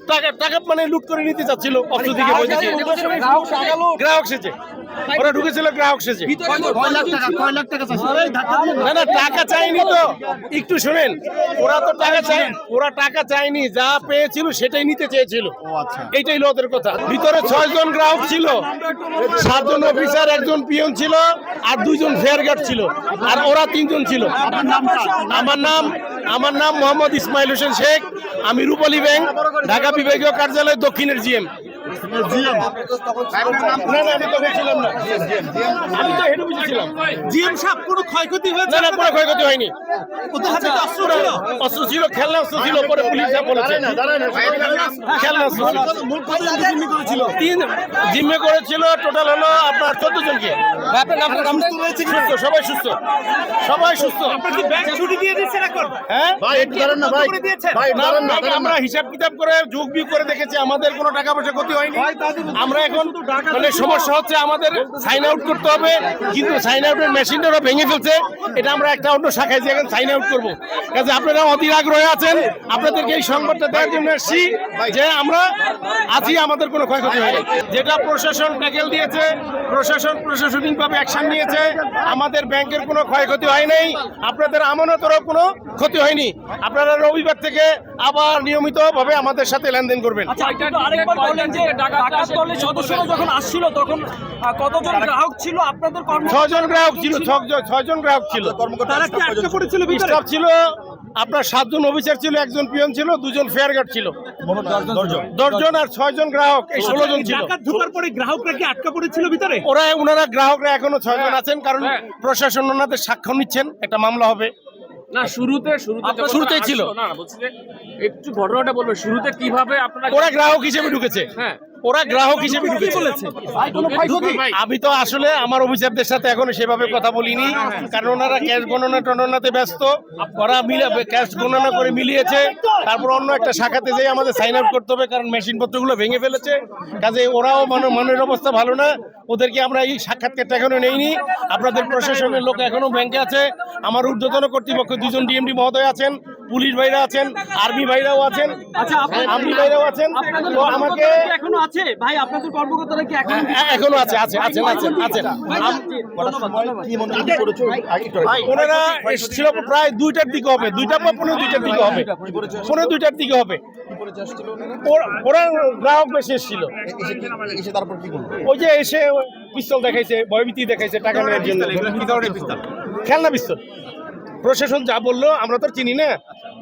টাকা টাকা মানে লুট করে নিতে চাচ্ছিল অস্ত্র দিকে বলতেছে গ্রাহক সেজে। ওরা ঢুকেছিল গ্রাহক সেজে। না। না টাকা চাইনি তো। একটু শুনেন ওরা তো টাকা চাই ওরা টাকা চাইনি যা পেয়েছিল সেটাই নিতে চেয়েছিল। এইটাই হলো ওদের কথা। ভিতরে ছয় জন গ্রাহক ছিল সাতজন অফিসার একজন পিয়ন ছিল আর দুইজন ফেয়ার গার্ড ছিল আর ওরা তিনজন ছিল। আমার নাম আমার নাম মোহাম্মদ ইসমাইল হোসেন শেখ আমি রূপালী ব্যাংক ঢাকা বিভাগীয় কার্যালয় দক্ষিণের জিএম। না না আমি তখন ছিলাম না। আমি তো হেড অফিসে জিএম সাহেব কোনো ক্ষয়ক্ষতি হয়েছে? না না কোনো ক্ষয়ক্ষতি হয়নি। অস্ত্র ছিল। অস্ত্র ছিল খেলনা অস্ত্র ছিল পরে পুলিশ যা বলেছে। খেলনা অস্ত্র ছিল। জিম্মি করেছিল তিন জিম্মে করেছিল টোটাল হলো আপনার চোদ্দ জনকে। কি? সবাই সুস্থ। সবাই সুস্থ। হ্যাঁ। আমরা হিসাব কিতাব করে যোগ বিয়োগ করে দেখেছি আমাদের কোনো টাকা পয়সা ক্ষতি হয়নি। আমরা এখন মানে সমস্যা হচ্ছে আমাদের সাইন আউট করতে হবে, কিন্তু সাইন আউটের মেশিনটা ভেঙে ফেলছে। এটা আমরা একটা অন্য শাখায় যে সাইন আউট করব। কাজে আপনারা অধীর আগ্রহে আছেন, আপনাদেরকে এই সংবাদটা দেওয়ার জন্য এসেছি যে আমরা আছি আমাদের কোনো ক্ষয়ক্ষতি হয়নি। যেটা প্রশাসন ট্যাকেল দিয়েছে, প্রশাসন প্রশাসনিক ভাবে অ্যাকশন নিয়েছে, আমাদের ব্যাংকের কোনো ক্ষয়ক্ষতি হয় নাই, আপনাদের আমানতেরও কোনো ক্ষতি হয়নি। আপনারা রবিবার থেকে আবার নিয়মিত ভাবে আমাদের সাথে লেনদেন করবেন। আচ্ছা আরেকবার বললেন যে ডাকাত দলের সদস্যরা যখন আসছিল তখন কতজন গ্রাহক ছিল? আপনাদের কর্ম ছজন গ্রাহক ছিল ছজন- গ্রাহক ছিল। তারা কি আটকে পড়েছিল স্টাফ ছিল আপনার সাতজন অফিসার ছিল একজন পিয়ন ছিল দুজন ফেয়ার গার্ড ছিল। দশজন আর ছয়জন গ্রাহক এই ষোলো জন ছিল। ঢোকার পরে গ্রাহকরা কি আটকা পড়েছিল ভিতরে? ওরা ওনারা গ্রাহকরা এখনও ছয়জন আছেন কারণ প্রশাসন ওনাদের সাক্ষ্য নিচ্ছেন একটা মামলা হবে। না শুরুতে শুরুতে শুরুতেই ছিল। না না বলছি যে একটু ঘটনাটা বলবেন শুরুতে কীভাবে আপনারা ওরা গ্রাহক হিসেবে ঢুকেছে। হ্যাঁ। ওরা গ্রাহক হিসেবে বলেছে আমি তো আসলে আমার অফিসারদের সাথে এখনও সেভাবে কথা বলিনি কারণ ওনারা ক্যাশ গণনা টননাতে ব্যস্ত। ওরা মিলে ক্যাশ গণনা করে মিলিয়েছে তারপর অন্য একটা শাখাতে যেয়ে আমাদের সাইন আউট করতে হবে কারণ মেশিন পত্রগুলো ভেঙে ফেলেছে। কাজে ওরাও মানে মনের অবস্থা ভালো না ওদেরকে আমরা এই সাক্ষাৎকারটা এখনও নেইনি। আপনাদের প্রশাসনের লোক এখনও ব্যাংকে আছে। আমার ঊর্ধ্বতন কর্তৃপক্ষ দুজন ডিএমডি মহোদয় আছেন। পুলিশ ভাইরা আছেন আর্মি ভাইরাও আছেন আচ্ছা আর্মি ভাইরাও আছেন। তো আমাকে এখনও আছে? ভাই আপনাদের কর্মকর্তারা কি এখনও এখনও আছে আছে আছেন আছেন আছেন মনে। ওনারা এসেছিল প্রায় দুইটার দিকে হবে দুইটা বা পনেরো দুইটার দিকে হবে। পনেরো দুইটার দিকে হবে। কি ওরা- ওরা গ্রাহক বেশি এসেছিল। ওই যে এসে পিস্তল দেখাইছে ভয়ভীতি দেখাইছে টাকা নেওয়ার জন্য। খেলনা পিস্তল। প্রশাসন যা বলল আমরা তো চিনি না।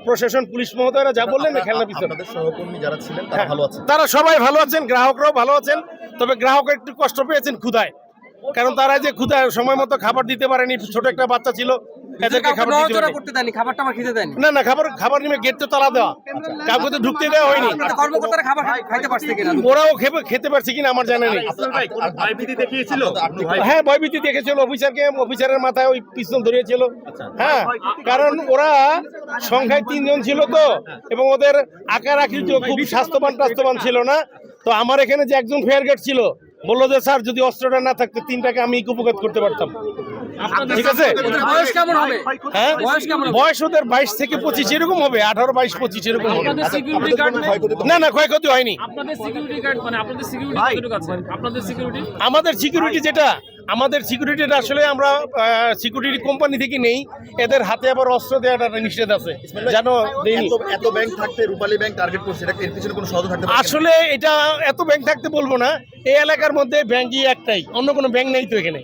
প্রশাসন পুলিশ মহোদয়রা যা বললেন না খেলনা পিস্তল সহকর্মী যারা ছিলেন তারা ভালো আছেন। তারা সবাই ভালো আছেন গ্রাহকরাও ভালো আছেন তবে গ্রাহক একটু কষ্ট পেয়েছেন ক্ষুধায়। কারণ তারা যে ক্ষুধায় সময় মতো খাবার দিতে পারেনি ছোট একটা বাচ্চা ছিল এদেরকে খাবার দিতে পারেনি। করতে দেয়নি খাবারটা আমার খেতে দেয়নি। না না খাবার খাবার নিয়ে গেট তো তালা দেওয়া। কাউকে তো ঢুকতে দেওয়া হয়নি। কর্মকর্তারা খাবার খাইতে পারছে কিনা? ওরাও খেতে পারছে কিনা আমার জানা নেই। ভয়ভীতি দেখিয়েছিল? হ্যাঁ ভয়ভীতি? দেখেছিল। অফিসারকে অফিসারের মাথায় ওই পিস্তল ধরিয়েছিল। হ্যাঁ কারণ ওরা সংখ্যায় তিনজন ছিল তো এবং ওদের আকার আকৃতি খুব স্বাস্থ্যবান টাস্থ্যবান ছিল না। তো আমার এখানে যে একজন ফেয়ার গেট ছিল বলল যে স্যার যদি অস্ত্রটা না থাকতো তিনটাকে আমি উপকার করতে পারতাম। ঠিক আছে? বয়স কেমন হবে? হ্যাঁ? বয়স কেমন হবে? বয়স ওদের বাইশ থেকে পঁচিশ এরকম হবে আঠারো বাইশ পঁচিশ এরকম হবে। সিকিউরিটি গার্ড কোনো ক্ষয়ক্ষতি তো না না ক্ষয়ক্ষতি হয়নি। আপনাদের সিকিউরিটি গার্ড মানে আপনাদের সিকিউরিটি কতটুকু আছে? আপনাদের সিকিউরিটি আমাদের সিকিউরিটি যেটা আমাদের সিকিউরিটিটা আসলে আমরা সিকিউরিটি কোম্পানি থেকে নেই। এদের হাতে আবার অস্ত্র দেওয়াটা নিষেধ আছে। জানো দেয়নি এত এত ব্যাংক থাকতে রূপালী ব্যাংক টার্গেট করছে এটা এর পিছনে কোনো শব্দ থাকতে আসলে এটা এত ব্যাংক থাকতে বলব না এই এলাকার মধ্যে ব্যাংকই একটাই অন্য কোনো ব্যাংক নেই তো এখানে।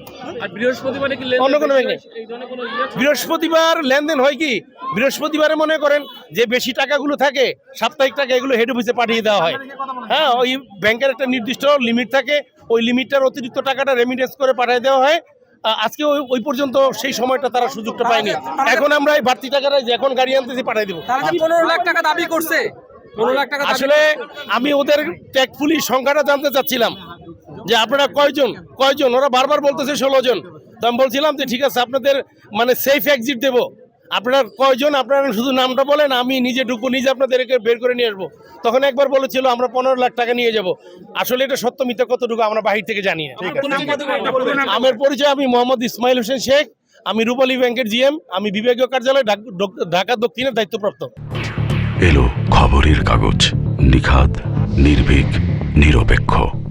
অন্য কোনো ব্যাংক নেই। ইয়ে আছে? বৃহস্পতিবার লেনদেন হয় কি? বৃহস্পতিবারে মনে করেন যে বেশি টাকাগুলো থাকে সাপ্তাহিক টাকা এগুলো হেড অফিসে পাঠিয়ে দেওয়া হয়। হ্যাঁ ওই ব্যাংকের একটা নির্দিষ্ট লিমিট থাকে ওই লিমিটটার অতিরিক্ত টাকাটা রেমিটেন্স করে পাঠিয়ে দেওয়া হয়। আজকে ওই ওই পর্যন্ত সেই সময়টা তারা সুযোগটা পায়নি। এখন আমরা এই বাড়তি টাকাটা যে এখন গাড়ি আনতেছি পাঠিয়ে দেবো। পনেরো লাখ টাকা দাবি করছে? পনেরো লাখ টাকা আসলে আমি ওদের ট্যাগফুলি সংখ্যাটা জানতে চাচ্ছিলাম। যে আপনারা কয়জন? কয়জন? ওরা বারবার বলতেছে ষোলো জন। তো আমি বলছিলাম যে ঠিক আছে আপনাদের মানে সেফ এক্সিট দেবো। আপনারা কয়জন? আপনারা শুধু নামটা বলেন আমি নিজে ঢুকবো নিজে আপনাদেরকে বের করে নিয়ে আসব। তখন একবার বলেছিল আমরা পনেরো লাখ টাকা নিয়ে যাব। আসলে এটা সত্য মিথ্যা কতটুকু আমরা বাহির থেকে জানি না। আমার পরিচয় আমি মোহাম্মদ ইসমাইল হোসেন শেখ। আমি রূপালী ব্যাংকের জিএম। আমি বিভাগীয় কার্যালয় ঢাক- ঢাকা দক্ষিণের দায়িত্বপ্রাপ্ত। এলো খবরের কাগজ নিখাত নির্ভীক নিরপেক্ষ।